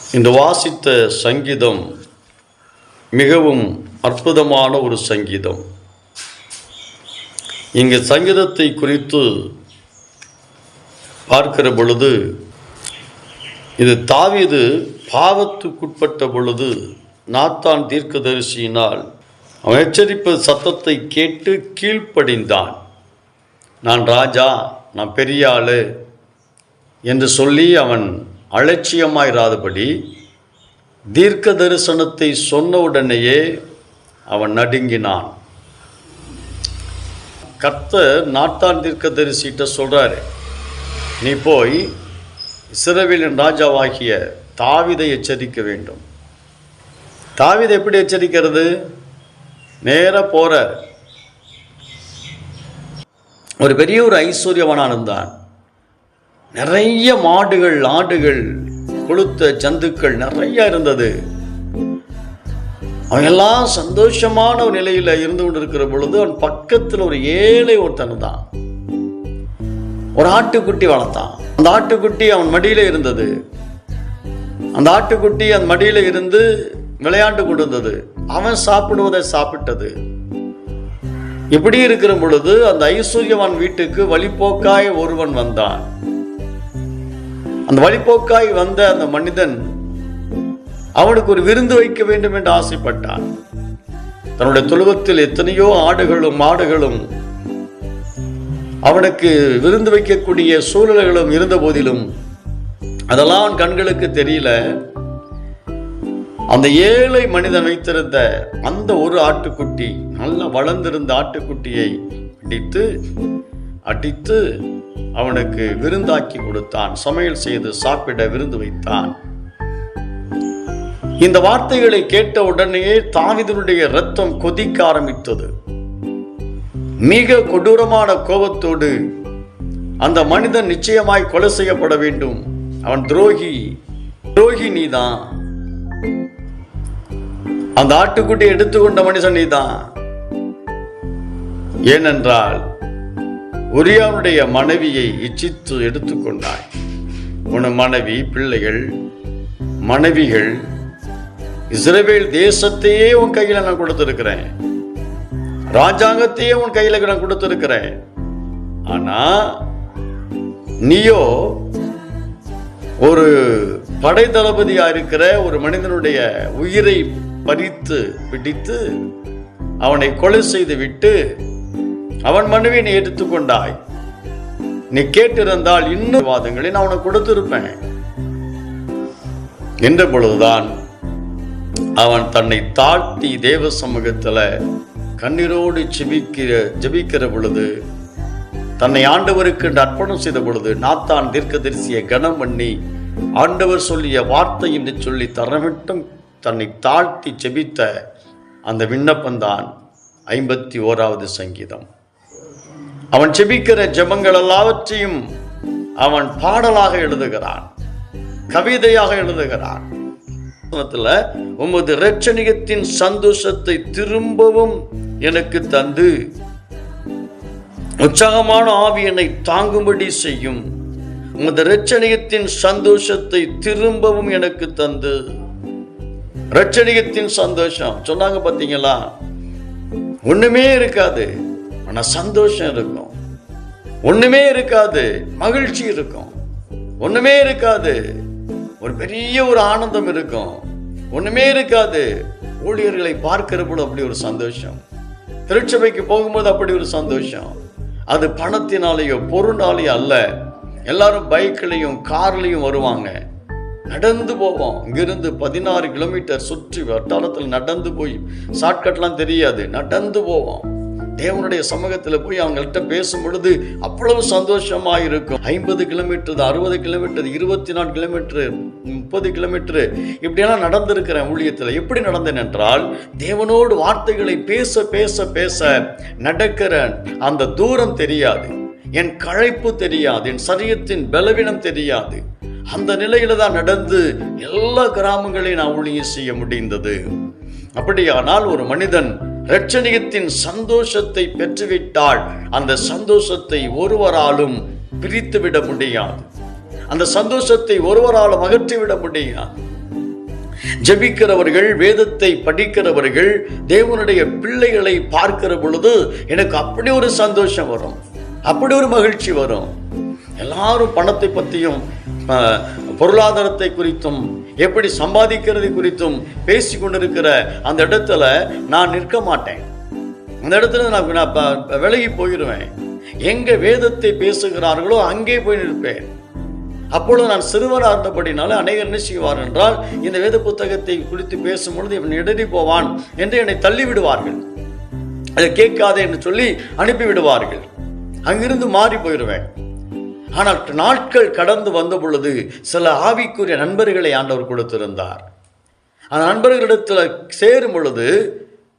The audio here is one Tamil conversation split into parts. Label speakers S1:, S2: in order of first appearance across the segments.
S1: இந்த வாசித்த சங்கீதம் மிகவும் அற்புதமான ஒரு சங்கீதம். இங்கு சங்கீதத்தை குறித்து பார்க்கிற பொழுது இது தாவீது பாவத்துக்குட்பட்ட பொழுது நாத்தான் தீர்க்கதரிசியினால் அவன் எச்சரிப்பு சத்தத்தை கேட்டு கீழ்ப்படிந்தான். நான் ராஜா நான் பெரிய ஆளு என்று சொல்லி அவன் அலட்சியமாயிராதபடி தீர்க்க தரிசனத்தை சொன்ன உடனேயே அவன் நடுங்கினான். கர்த்தர் நாட்டான் தீர்க்க தரிசிட்ட சொல்கிறாரு நீ போய் சிறவிலின் ராஜாவாகிய தாவிதை எச்சரிக்க வேண்டும். தாவிதை எப்படி எச்சரிக்கிறது? நேராக போகிறார் ஒரு பெரிய ஒரு ஐஸ்வர்யவனாக இருந்தான். நிறைய மாடுகள் ஆடுகள் கொளுத்த ஜந்துக்கள் நிறைய இருந்தது. அவன் எல்லாம் சந்தோஷமான ஒரு நிலையில் இருந்து கொண்டிருக்கிற பொழுது அவன் பக்கத்தில் ஒரு ஏழை ஒருத்தன் தான் ஒரு ஆட்டுக்குட்டி வளர்த்தான். அந்த ஆட்டுக்குட்டி அவன் மடியில் இருந்தது. அந்த ஆட்டுக்குட்டி அந்த மடியில் இருந்து விளையாண்டு கொண்டிருந்தது. அவன் சாப்பிடுவதை சாப்பிட்டது. இப்படி இருக்கிற பொழுது அந்த ஐஸ்வர்யவான் வீட்டுக்கு வழிபோக்காய் ஒருவன் வந்தான். அந்த வழிபோக்காய் வந்த அந்த மனிதன் அவனுக்கு ஒரு விருந்து வைக்க வேண்டும் என்று ஆசைப்பட்டான். தன்னுடைய தொழுவத்தில் எத்தனையோ ஆடுகளும் மாடுகளும் அவனுக்கு விருந்து வைக்கக்கூடிய சூழல்களும் இருந்த போதிலும் அதெல்லாம் அவன் கண்களுக்கு தெரியல. அந்த ஏழை மனிதன் வைத்திருந்த அந்த ஒரு ஆட்டுக்குட்டி நல்லா வளர்ந்திருந்த ஆட்டுக்குட்டியை பிடித்து அடித்து அவனுக்கு விருந்தாக்கி கொடுத்தான். சமையல் செய்து சாப்பிட விருந்து வைத்தான். இந்த வார்த்தைகளை கேட்ட உடனேயே தாவிதனுடைய ரத்தம் கொதிக்க ஆரம்பித்தது. மிக கொடூரமான கோபத்தோடு அந்த மனிதன் நிச்சயமாய் கொலை செய்யப்பட வேண்டும். அவன் துரோகி. துரோகி நீதான். அந்த ஆட்டுக்குட்டி எடுத்துக்கொண்ட மனுஷன் நீதான். ஏனென்றால் உரியாவுடைய மனைவியை இச்சித்து எடுத்துக்கொண்டாய். உன மனைவி பிள்ளைகள் மனைவிகள் இஸ்ரவேல் தேசத்தையே உன் கையில் நான் கொடுத்திருக்கிறேன். ராஜாங்கத்தையே உன் கையில் நான் கொடுத்திருக்கிறேன். ஆனா நீயோ ஒரு படை தளபதியா இருக்கிற ஒரு மனிதனுடைய உயிரை பறித்து பிடித்து அவனை கொலை செய்து விட்டு அவன் மனுவை நீ எடுத்துக்கொண்டாய் நீ கேட்டிருந்தால் இன்னும் வாதங்களை நான் உனக்கு கொடுத்திருப்பேன். என்ற பொழுதுதான் அவன் தன்னை தாழ்த்தி தேவ சமூகத்தில் கண்ணீரோடு ஜெபிக்கிற ஜெபிக்கிற பொழுது தன்னை ஆண்டவருக்கு அர்ப்பணம் செய்த பொழுது நாத்தான் தீர்க்கதரிசியை கனம் பண்ணி ஆண்டவர் சொல்லிய வார்த்தை என்று சொல்லி தரமிட்டும் தன்னை தாழ்த்தி ஜெபித்த அந்த விண்ணப்பம்தான் ஐம்பத்தி ஓராவது சங்கீதம். அவன் ஜெபிக்கிற ஜபங்கள் எல்லாவற்றையும் அவன் பாடலாக எழுதுகிறான் கவிதையாக எழுதுகிறான். உமது இரட்சணியத்தின் சந்தோஷத்தை திரும்பவும் எனக்கு தந்து உற்சாகமான ஆவி என்னை தாங்கும்படி செய்யும். உமது ரட்சணிகத்தின் சந்தோஷத்தை திரும்பவும் எனக்கு தந்து. ரட்சணிகத்தின் சந்தோஷம் சொன்னாங்க பார்த்தீங்களா ஒண்ணுமே இருக்காது. ஆனா சந்தோஷம் இருக்கும். ஒண்ணுமே இருக்காது மகிழ்ச்சி இருக்கும். ஒண்ணுமே இருக்காது ஒரு பெரிய ஒரு ஆனந்தம் இருக்கும். ஒண்ணுமே இருக்காது ஊழியர்களை பார்க்கிற போது அப்படி ஒரு சந்தோஷம். திருச்சபைக்கு போகும்போது அப்படி ஒரு சந்தோஷம். அது பணத்தினாலேயோ பொருளாலேயோ அல்ல. எல்லாரும் பைக்லையும் கார்லையும் வருவாங்க. நடந்து போவோம். இங்கிருந்து பதினாறு கிலோமீட்டர் சுற்றி வட்டாரத்தில் நடந்து போய் ஷார்ட்கட்லாம் தெரியாது. நடந்து போவோம். தேவனுடைய சமூகத்தில் போய் அவங்கள்ட்ட பேசும் பொழுது அவ்வளவு சந்தோஷமாக இருக்கும் ஐம்பது கிலோமீட்டர் அறுபது கிலோமீட்டர் இருபத்தி நாலு கிலோமீட்டர் முப்பது கிலோமீட்டர் இப்படியெல்லாம் நடந்திருக்கிறேன் ஊழியத்தில் எப்படி நடந்தேன் என்றால் தேவனோடு வார்த்தைகளை பேச பேச பேச நடக்கிற அந்த தூரம் தெரியாது. என் களைப்பு தெரியாது என் சரீரத்தின் பலவீனம் தெரியாது. அந்த நிலையில தான் நடந்து எல்லா கிராமங்களையும் நான் ஊழியம் செய்ய முடிந்தது. அப்படியானால் ஒரு மனிதன் இரட்சணியத்தின் சந்தோஷத்தை பெற்றுவிட்டால் அந்த சந்தோஷத்தை ஒருவராலும் பிரித்துவிட முடியாது. அந்த சந்தோஷத்தை ஒருவராலும் அகற்றிவிட முடியாது. ஜெபிக்கிறவர்கள் வேதத்தை படிக்கிறவர்கள் தேவனுடைய பிள்ளைகளை பார்க்கிற பொழுது எனக்கு அப்படி ஒரு சந்தோஷம் வரும். அப்படி ஒரு மகிழ்ச்சி வரும். எல்லாரும் பணத்தை பற்றியும் பொருளாதாரத்தை குறித்தும் எப்படி சம்பாதிக்கிறது குறித்தும் பேசி கொண்டிருக்கிற அந்த இடத்துல நான் நிற்க மாட்டேன். அந்த இடத்துல நான் நான் விலகி போயிடுவேன் எங்க வேதத்தை பேசுகிறார்களோ அங்கே போய் நிற்பேன். அப்பொழுது நான் சிறுவனாக இருந்தபடினால அநேகர் என்ன செய்வார் என்றால் இந்த வேத புத்தகத்தை குறித்து பேசும் பொழுது இவன் இடறி போவான் என்று என்னை தள்ளிவிடுவார்கள். அதை கேட்காதே என்று சொல்லி அனுப்பி விடுவார்கள் அங்கிருந்து மாறி போயிடுவேன் ஆனால் நாட்கள் கடந்து வந்த பொழுது சில ஆவிக்குரிய நண்பர்களை ஆண்டவர் கொடுத்திருந்தார். அந்த நண்பர்களிடத்தில் சேரும் பொழுது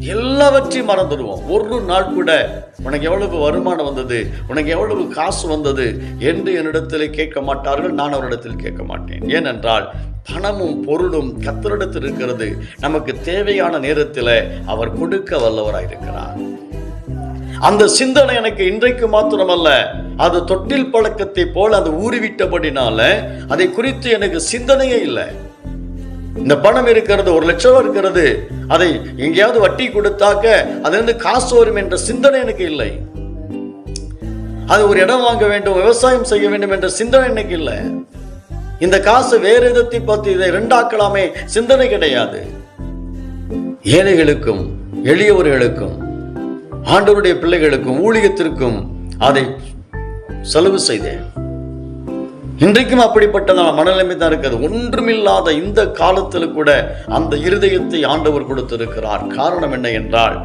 S1: எல்லாவற்றையும் மறந்துடுவோம். ஒரு நாள் கூட உனக்கு எவ்வளவு வருமானம் வந்தது? உனக்கு எவ்வளவு காசு வந்தது? என்று என்னிடத்தில் கேட்க மாட்டார்கள் நான் அவரிடத்தில் கேட்க மாட்டேன். ஏனென்றால் பணமும் பொருளும் கத்தரிடத்தில் இருக்கிறது. நமக்கு தேவையான நேரத்தில் அவர் கொடுக்க வல்லவராக இருக்கிறார் அந்த சிந்தனை எனக்கு இன்றைக்கு மாத்திரமல்ல. அது தொட்டில் பழக்கத்தை போல அது ஊறிவிட்டபடினால அதை குறித்து எனக்கு சிந்தனையே இல்லை. இந்த பணம் இருக்கிறது ஒரு லட்சம் இருக்கிறது அதை எங்கேயாவது வட்டி கொடுத்தாக்க அதிலிருந்து காசு வரும் என்ற சிந்தனை எனக்கு இல்லை. அது ஒரு இடம் வாங்க வேண்டும் விவசாயம் செய்ய வேண்டும் என்ற சிந்தனை எனக்கு இல்லை. இந்த காசு வேறு விதத்தை பார்த்து இதை ரெண்டாக்கலாமே சிந்தனை கிடையாது. ஏழைகளுக்கும் எளியவர்களுக்கும் ஆண்டவருடைய பிள்ளைகளுக்கும் ஊழியத்திற்கும் அதை செலவு செய்தேன். இன்றைக்கும் அப்படிப்பட்ட மனநிலைமை தான் இருக்கிறது ஒன்றுமில்லாத இந்த காலத்தில் கூட அந்த இருதயத்தை ஆண்டவர் கொடுத்திருக்கிறார். காரணம் என்ன என்றால்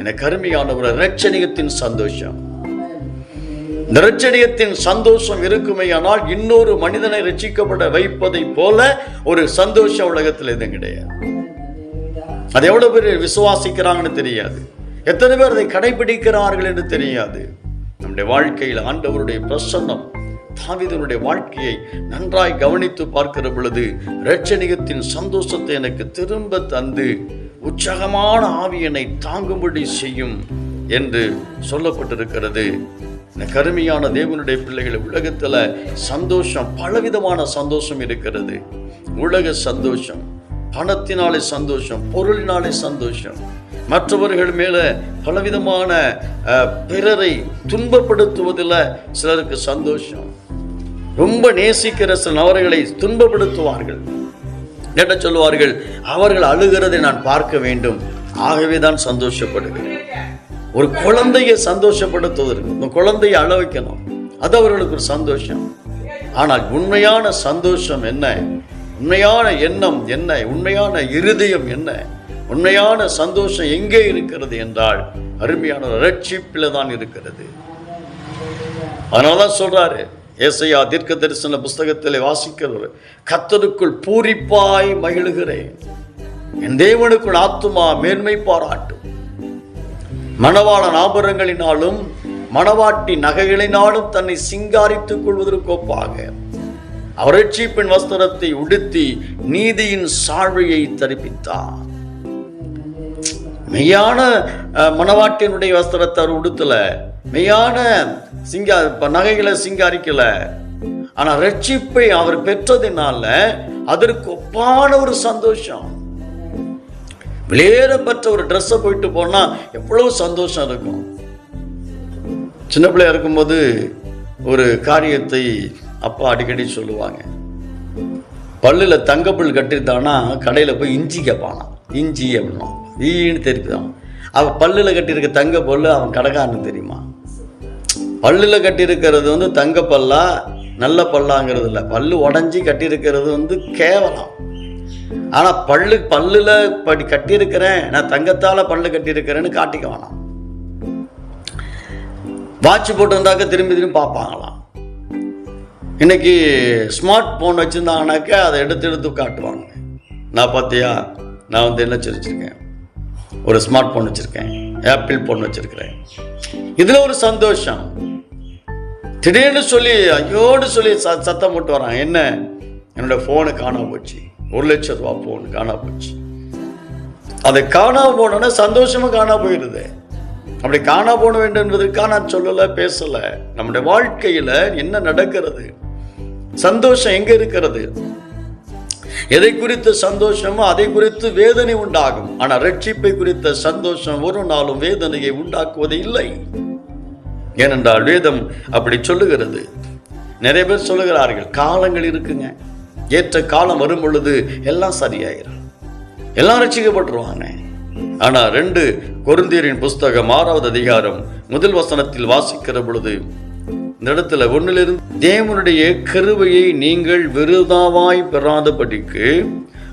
S1: என கருமையானவர் இரட்சணியத்தின் சந்தோஷம். இந்த இரட்சணியத்தின் சந்தோஷம் இருக்குமேயானால் இன்னொரு மனிதனை ரட்சிக்கப்பட வைப்பதை போல ஒரு சந்தோஷம் உலகத்தில் எதுவும் கிடையாது. அது எவ்வளவு பேர் விசுவாசிக்கிறாங்கன்னு தெரியாது. எத்தனை பேர் அதை கடைபிடிக்கிறார்கள் என்று தெரியாது. நம்முடைய வாழ்க்கையில் ஆண்டவருடைய பிரசன்னம் தாவிதனுடைய வாழ்க்கையை நன்றாய் கவனித்து பார்க்கிற பொழுது ரட்சணிகத்தின் சந்தோஷத்தை எனக்கு திரும்ப தந்து உற்சாகமான ஆவியனை தாங்கும்படி செய்யும் என்று சொல்லப்பட்டிருக்கிறது. இந்த கருமையான தேவனுடைய பிள்ளைகள் உலகத்தில் சந்தோஷம் பலவிதமான சந்தோஷம் இருக்கிறது. உலக சந்தோஷம் பணத்தினாலே சந்தோஷம் பொருளினாலே சந்தோஷம். மற்றவர்கள் மேலே பலவிதமான பிறரை துன்பப்படுத்துவதில் சிலருக்கு சந்தோஷம். ரொம்ப நேசிக்கிற சில அவர்களை துன்பப்படுத்துவார்கள். என்ன சொல்லுவார்கள் அவர்கள் அழுகிறதை நான் பார்க்க வேண்டும். ஆகவே தான் சந்தோஷப்படுகிறேன். ஒரு குழந்தையை சந்தோஷப்படுத்துவதற்கு இந்த குழந்தையை அழ வைக்கணும். அது அவர்களுக்கு ஒரு சந்தோஷம். ஆனால் உண்மையான சந்தோஷம் என்ன? உண்மையான எண்ணம் என்ன? உண்மையான இருதயம் என்ன? உண்மையான சந்தோஷம் எங்கே இருக்கிறது என்றால் அருமையான ரட்சிப்பில் தான் இருக்கிறது. அதனாலதான் சொல்றாரு ஏசையா தீர்க்க தரிசன புஸ்தகத்திலே வாசிக்கிறவர் கத்தருக்குள் பூரிப்பாய் மகிழுகிறேன். என் தேவனுக்குள் ஆத்துமா மேன்மை பாராட்டும். மணவாளன் ஆபரணங்களினாலும் மணவாட்டி நகைகளினாலும் தன்னை சிங்காரித்துக் கொள்வதற்கு ஒப்பாக. அவர் ரட்சிப்பின் வஸ்திரத்தை உடுத்தி நீதியின் சாழ்வையை தரிப்பித்தார். மெய்யான மணவாட்டினுடைய வஸ்திரத்தை அவர் உடுத்தல. மெய்யான சிங்கா நகைகளை சிங்காரிக்கல. ஆனா ரட்சிப்பை அவர் பெற்றதினால அதற்கு ஒப்பான ஒரு சந்தோஷம். வெளியேறப்பட்ட ஒரு ட்ரெஸ்ஸை போயிட்டு போனா எவ்வளவு சந்தோஷம் இருக்கும். சின்ன பிள்ளையா இருக்கும்போது ஒரு காரியத்தை அப்பா அடிக்கடி சொல்லுவாங்க. பல்லில் தங்கப்புல் கட்டியிருந்தானா கடையில் போய் இஞ்சி கேட்பானா இஞ்சி அப்படின்னா ஈன்னு தெரியுதான் அவன் பல்லில் கட்டியிருக்க தங்க பல்லு அவன் கடைக்காரனுக்கு தெரியுமா? பல்லில் கட்டியிருக்கிறது வந்து தங்க பல்லா நல்ல பல்லாங்கிறது இல்லை. பல்லு உடஞ்சி கட்டியிருக்கிறது வந்து கேவலம். ஆனால் பல்லு பல்லில் படி கட்டியிருக்கிறேன் நான் தங்கத்தால் பல்லு கட்டியிருக்கிறேன்னு காட்டிக்க வேணாம். வாட்ச் போட்டிருந்தாக்க திரும்பி திரும்பி பார்ப்பாங்களாம். இன்னைக்கு ஸ்மார்ட் ஃபோன் வச்சுருந்தாங்கனாக்கா அதை எடுத்து எடுத்து காட்டுவாங்க. நான் பார்த்தியா? நான் வந்து என்ன சிரிச்சிருக்கேன் ஒரு ஸ்மார்ட் ஃபோன் வச்சுருக்கேன் ஆப்பிள் ஃபோன் வச்சுருக்கிறேன். இதில் ஒரு சந்தோஷம். திடீர்னு சொல்லி ஐயோடு சொல்லி ச சத்தம் போட்டு வரான். என்ன? என்னோட ஃபோனு காணாம போச்சு. ஒரு லட்சம் ரூபா ஃபோன் காணாம போச்சு. அதை காணாம போனோன்னா சந்தோஷமும் காணாம போயிடுது அப்படி காணா போன வேண்டும் என்பதற்காக நான் சொல்லலை பேசலை. நம்முடைய வாழ்க்கையில் என்ன நடக்கிறது? சந்தோஷம் எங்கே இருக்கிறது? எதை குறித்த சந்தோஷமோ அதை குறித்து வேதனை உண்டாகும். ஆனால் ரட்சிப்பை குறித்த சந்தோஷம் ஒரு நாளும் வேதனையை உண்டாக்குவது இல்லை. ஏனென்றால் வேதம் அப்படி சொல்லுகிறது. நிறைய பேர் சொல்லுகிறார்கள் காலங்கள் இருக்குங்க. ஏற்ற காலம் வரும் பொழுது எல்லாம் சரியாயிரும். எல்லாம் ரட்சிக்கப்பட்டுருவாங்க ஆனா ரெண்டு கொருந்தியரின் புஸ்தகம் ஆறாவது அதிகாரம் முதல் வசனத்தில் வாசிக்கிற பொழுது இந்த இடத்துல ஒன்னிலிருந்து தேவனுடைய கருவையை நீங்கள் விருதாவாய் பெறாதபடிக்கு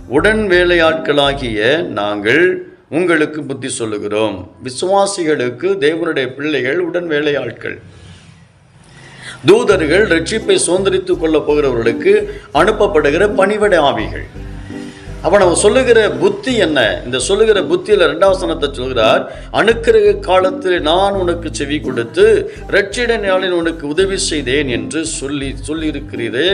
S1: உடன் வேலையாட்களாகிய நாங்கள் உங்களுக்கு புத்தி சொல்லுகிறோம். விசுவாசிகளுக்கு தேவனுடைய பிள்ளைகள் உடன் வேலையாட்கள். தூதர்கள் ரட்சிப்பை சுதந்திரித்துக் கொள்ளப் போகிறவர்களுக்கு அனுப்பப்படுகிற பணிவடை ஆவிகள். அப்ப நம்ம சொல்லுகிற புத்தி என்ன? இந்த சொல்லுகிற புத்தியில ரெண்டாவது சொல்கிறார் அணுக்கிரக காலத்தில் நான் உனக்கு செவி கொடுத்து ரட்சிட நாளில் உனக்கு உதவி செய்தேன் என்று சொல்லி சொல்லியிருக்கிறீரே.